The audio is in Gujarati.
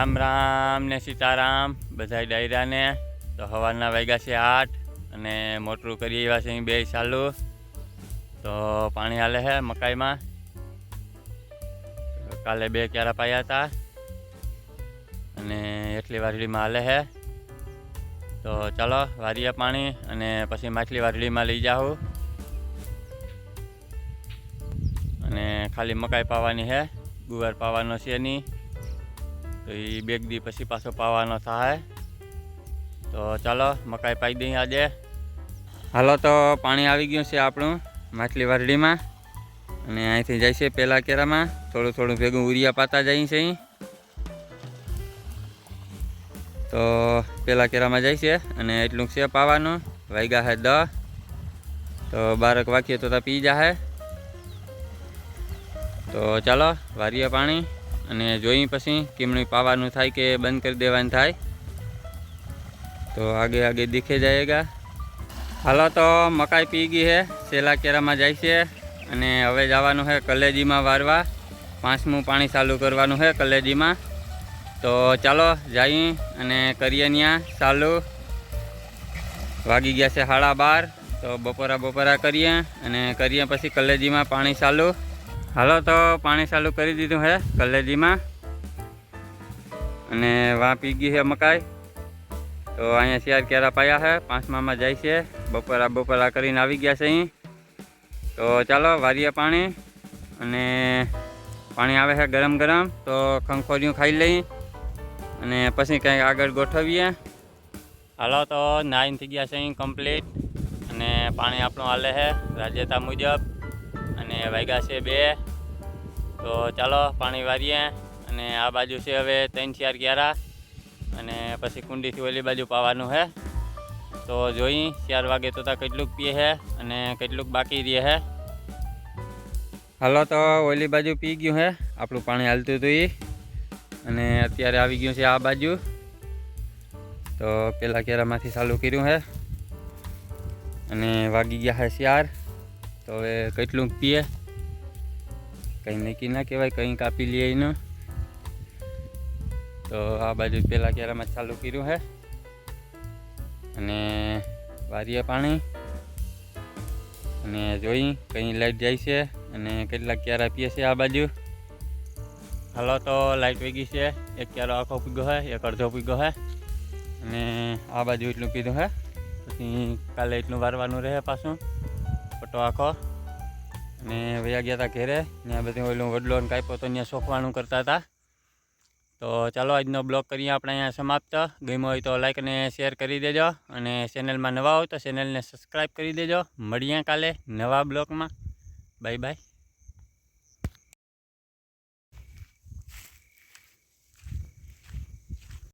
રામ રામ ને સીતારામ બધા ડાયરાને. તો સવારના વાગ્યા છે આઠ અને મોટરું કરી એવા છે બે ચાલુ. તો પાણી હાલે છે મકાઈમાં. કાલે બે ક્યારા પાયા હતા અને એટલી વારડીમાં હાલે છે તો ચાલો વારીએ પાણી અને પછી માછલી વારડીમાં લઈ જાઉં અને ખાલી મકાઈ પાવાની છે ગુવાર પાવાનો છે નહીં. તો એ બેગ દી પછી પાછો પાવાનો થાય. તો ચાલો, મકાઈ પાઈ દઈએ આજે. હાલો, તો પાણી આવી ગયું છે આપણું, માછલી વારડીમાં. અને અહીંથી જાય છે પહેલાં કેરામાં. થોડું થોડું ભેગું ઉરિયા પાતા જાય છે તો પહેલાં કેરામાં જાય છે અને એટલું છે પાવાનું. વાગ્યા હે દ તો બારક વાગીએ તા પી જાહે. તો ચાલો, વારીએ પાણી. અને જોઈ પછી કીમણી પાવાનું થાય કે બંધ કરી દેવાનું થાય? તો આગે આગે દીખે જાયગા. હાલો તો મકાઈ પી ગઈ છે સેલા કેરામાં જાય છે. અને હવે જવાનું છે કલેજીમાં વારવા. પાંચમું પાણી ચાલુ કરવાનું છે કલેજીમાં. તો ચાલો જઈ અને કરીએ ત્યાં ચાલુ. વાગી ગયા છે સાડા બાર. તો બપોરા બપોરા કરીએ અને કરીએ પછી કલેજીમાં પાણી ચાલુ. હાલો, તો પાણી ચાલુ કરી દીધું છે કલેજીમાં. અને વાં પી ગઈ છે મકાઈ. તો અહીંયા શિયાર કેરા પાયા છે પાંચમામાં જાય છે. બપોરા બપોરા કરીને આવી ગયા છે અહીં. તો ચાલો, વારીએ પાણી. અને પાણી આવે છે ગરમ ગરમ, તો ખંખોરિયું ખાઈ લઈ. અને પછી કંઈક આગળ ગોઠવીએ. હાલો, તો નાઈન થઈ ગયા છે અહીં કમ્પ્લીટ અને પાણી આપણું હાલે છે રાજ્યતા મુજબ. અને વાગ્યા છે બે. તો ચાલો, પાણી વારીએ અને આ બાજુ છે હવે ત્રણ ચાર ગ્યારા અને પછી કુંડીથી ઓલી બાજુ પાવાનું છે તો જોઈ, ચાર વાગે તો કેટલુંક પીએ છે અને કેટલુંક બાકી રહે છે હાલો, તો ઓલી બાજુ પી ગયું છે આપણું પાણી હાલતું હતું એ અને અત્યારે આવી ગયું છે આ બાજુ. તો પેલા કેરામાંથી ચાલુ કર્યું છે અને વાગી ગયા છે ચાર. તો હવે કેટલુંક પીએ. કંઈ નક્કી ના કહેવાય, કંઈ કાપી લઈએ એનું. તો આ બાજુ પેલા કેરામાં ચાલુ કર્યું છે અને વારીએ પાણી. અને જોઈ કંઈ લાઈટ જાય છે અને કેટલાક ક્યારા પીએ છે આ બાજુ. હાલો તો લાઈટ વેગી છે. એક ક્યારો આખો પીગો હે, એક અડધો પીગો હે. અને આ બાજુ એટલું પીધું હે. પછી કાલે એટલું વારવાનું રહે પાછું. ફોટો આખો. અને વયા ગયા હતા ઘેરે ત્યાં બધું ઓલું વડલો કાપ્યો તો ત્યાં શોખવાનું કરતા હતા તો ચાલો આજનો બ્લોગ કરીએ આપણે અહીંયા સમાપ્ત. ગમ્યો હોય તો લાઇક અને શેર કરી દેજો અને ચેનલમાં નવા હોય તો ચેનલને સબસ્ક્રાઈબ કરી દેજો. મળીએ કાલે નવા બ્લોગમાં. Bye bye